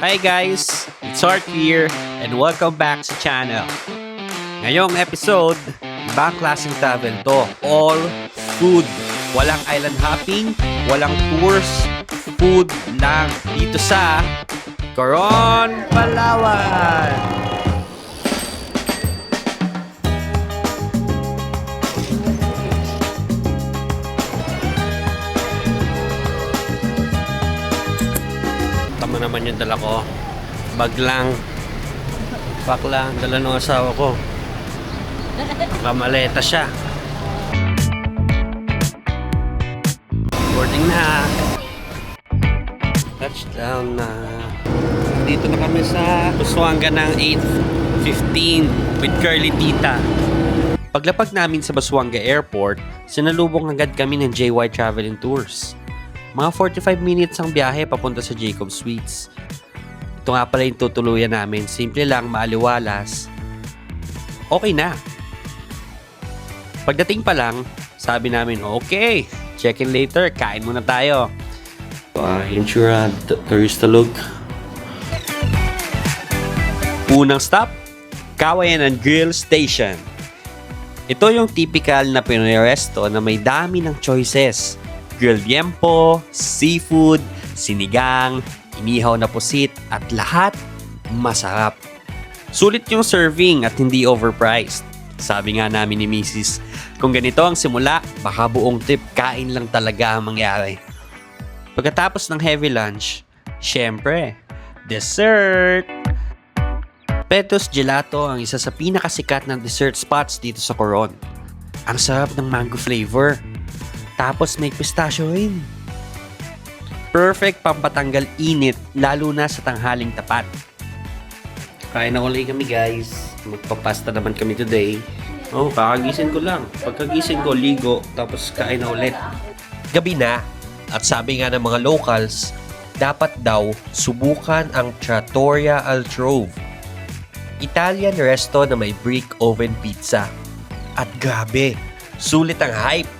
Hi guys! It's Art here and welcome back sa channel. Ngayong episode, ibang klaseng travel to. All food. Walang island hopping, walang tours, food lang dito sa Coron, Palawan! Naman yung dala ko. Bag lang. Pack lang. Dala ng asawa ko. Kamaleta siya. Boarding na. Touchdown na. Dito na kami sa Busuanga ng 8.15 with Curly Tita. Paglapag namin sa Busuanga Airport, sinalubong agad kami ng JY Travel and Tours. Mga 45 minutes ang biyahe papunta sa Jacob Suites. Ito nga pala yung tutuluyan namin. Simple lang, maaliwalas. Okay na. Pagdating pa lang, sabi namin, okay, check-in later, kain muna tayo. Uh, Insura Turistalog. Unang stop, Kawayan Grill Station. Ito yung typical na Pinoy resto na may dami ng choices. Grilled yempo, seafood, sinigang, inihaw na pusit, at lahat masarap. Sulit yung serving at hindi overpriced. Sabi nga namin ni Mrs. Kung ganito ang simula, baka buong trip kain lang talaga ang mangyari. Pagkatapos ng heavy lunch, syempre, dessert! Petos Gelato ang isa sa pinakasikat ng dessert spots dito sa Coron. Ang sarap ng mango flavor. Tapos may pistachio rin. Perfect pampatanggal init lalo na sa tanghaling tapat. Kain na ulit kami guys. Magpapasta naman kami today. Oh, kakagising ko lang. Pagkagising ko, ligo, tapos kain na ulit. Gabi na. At sabi nga ng mga locals, dapat daw subukan ang Trattoria Altrove. Italian resto na may brick oven pizza. At grabe, sulit ang hype.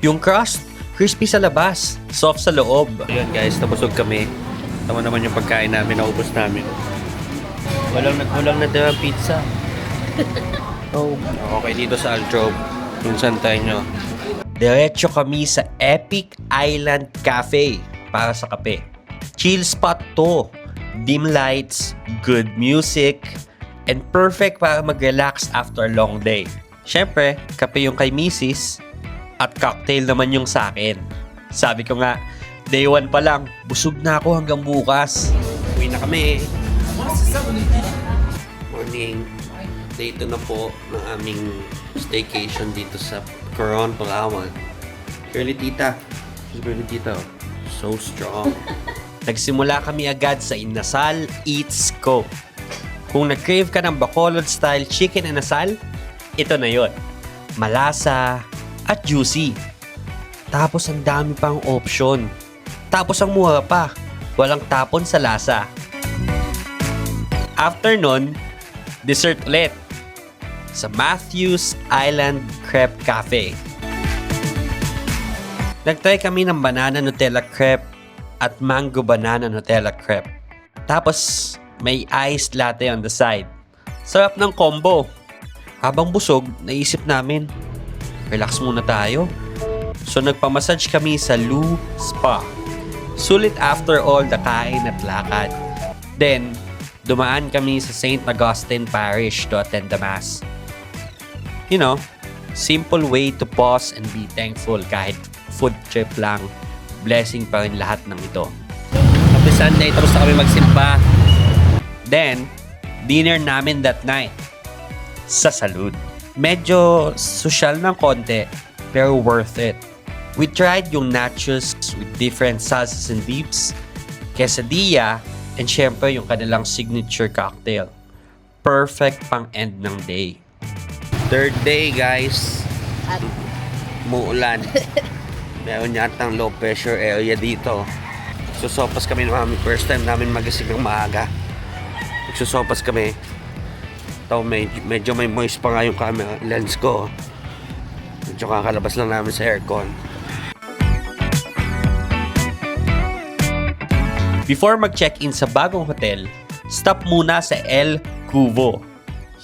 Yung crust, crispy sa labas, soft sa loob. Ayun guys, nabusog kami. Tama naman yung pagkain namin, naubos namin. Walang nagkulang na din pizza. oh. Okay, dito sa Altrove. Yung santay nyo. Diretso kami sa Epic Island Cafe para sa kape. Chill spot to. Dim lights, good music, and perfect para mag-relax after a long day. Siyempre, kape yung kay Mrs. at cocktail naman yung sa akin. Sabi ko nga, day one pa lang, busog na ako hanggang bukas. Uwi na kami. Morning. Day 2 na po ng aming staycation dito sa Coron, Palawan. Curly tita. She's curly tita. oh. So strong. Nagsimula kami agad sa Inasal Eats Co. Kung nag-crave ka ng Bacolod-style chicken inasal, ito na yon. Malasa at juicy. Tapos ang dami pang option. Tapos ang mura pa. Walang tapon sa lasa. After nun, dessert ulit sa Matthews Island Crepe Cafe. Nagtry kami ng banana Nutella crepe at mango banana Nutella crepe. Tapos, may iced latte on the side. Sarap ng combo. Habang busog, naisip namin, relax muna tayo. So, nagpamassage kami sa Lou Spa. Sulit after all the kain at lakad. Then, dumaan kami sa St. Augustine Parish to attend the Mass. You know, simple way to pause and be thankful kahit food trip lang. Blessing pa rin lahat ng ito. Happy Sunday, tapos na kami magsimba. Then, dinner namin that night sa salud. Medyo social ng konti, pero worth it. We tried yung nachos with different salsas and dips, quesadilla, and syempre yung kanilang signature cocktail. Perfect pang end ng day. Third day, guys. At Muulan. Meron yatang low pressure area dito. Susopas kami ng mami. First time namin magising ng maaga. Nagsusopas kami. Ito, medyo, medyo may moist pa nga yung camera lens ko. Medyo kakalabas lang namin sa aircon. Before mag-check-in sa bagong hotel, stop muna sa El Cuvo,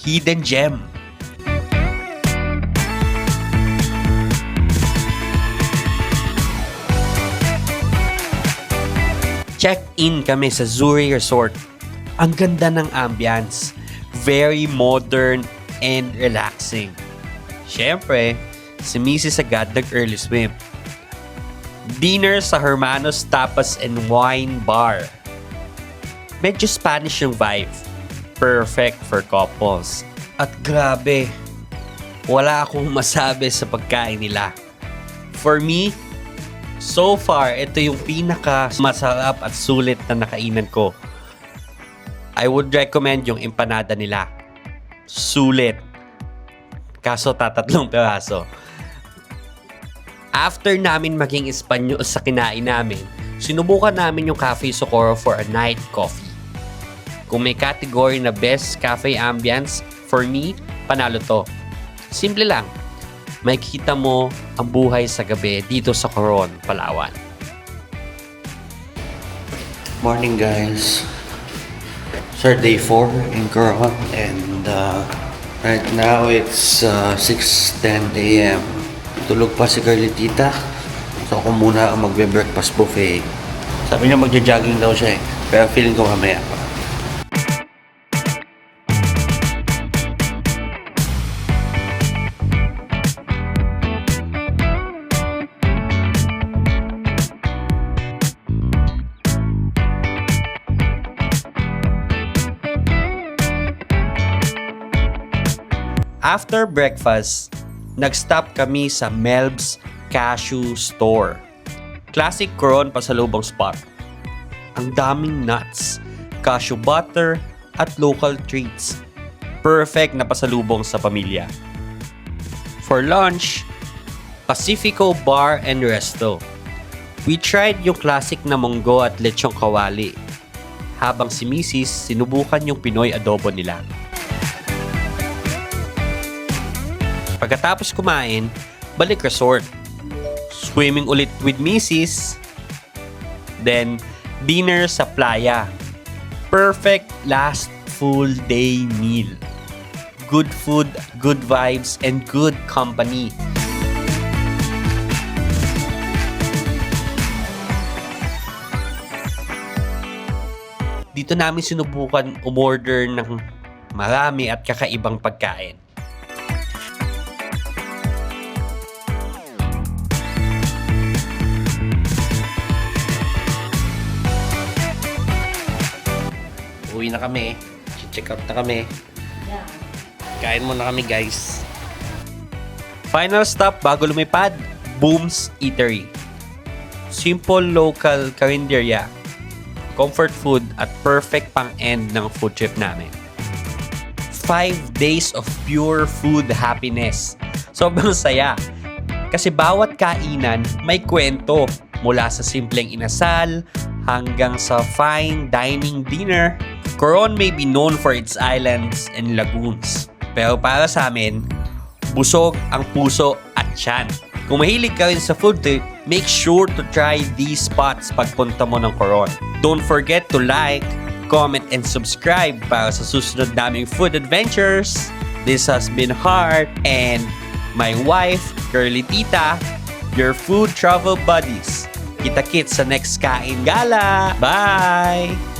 Hidden Gem. Check-in kami sa Zuri Resort. Ang ganda ng ambience. Very modern and relaxing. Siyempre, si Mrs. agad nag-early swim. Dinner sa Hermanos Tapas and Wine Bar. Medyo Spanish yung vibe. Perfect for couples. At grabe, wala akong masabi sa pagkain nila. For me, so far, ito yung pinaka masarap at sulit na nakainan ko. I would recommend yung empanada nila. Sulit. Kaso tatatlong peraso. After namin maging Espanyol sa kinain namin, sinubukan namin yung Cafe Socorro for a night coffee. Kung may category na best cafe ambience, for me, panalo to. Simple lang. Makikita mo ang buhay sa gabi dito sa Coron, Palawan. Morning guys. Sir, day 4 in Coron and uh, right now it's uh, 6.10 a.m. Tulog pa si Carly Tita. So ako muna ang magbe-breakfast buffet. Sabi niya magja-jogging daw siya eh. Pero feeling ko mamaya pa. After breakfast, nag-stop kami sa Melb's Cashew Store. Classic Coron pasalubong spot. Ang daming nuts, cashew butter, at local treats. Perfect na pasalubong sa pamilya. For lunch, Pacifico Bar and Resto. We tried yung classic na munggo at lechong kawali. Habang si Mrs. sinubukan yung Pinoy adobo nila. Pagkatapos kumain, balik resort. Swimming ulit with Mrs. Then, dinner sa playa. Perfect last full day meal. Good food, good vibes, and good company. Dito namin sinubukan umorder ng marami at kakaibang pagkain. Uwi na kami. Check out na kami. Kain muna kami guys. Final stop bago lumipad, Boom's Eatery. Simple local karinderya, comfort food at perfect pang-end ng food trip namin. Five days of pure food happiness. Sobrang saya. Kasi bawat kainan may kwento mula sa simpleng inasal hanggang sa fine dining dinner. Coron may be known for its islands and lagoons. Pero para sa amin, busog ang puso at tiyan. Kung mahilig ka rin sa food trip, make sure to try these spots pagpunta mo ng Coron. Don't forget to like, comment, and subscribe para sa susunod naming food adventures. This has been Heart and my wife, Curly Tita, your food travel buddies. Kita-kits sa next Kain Gala. Bye!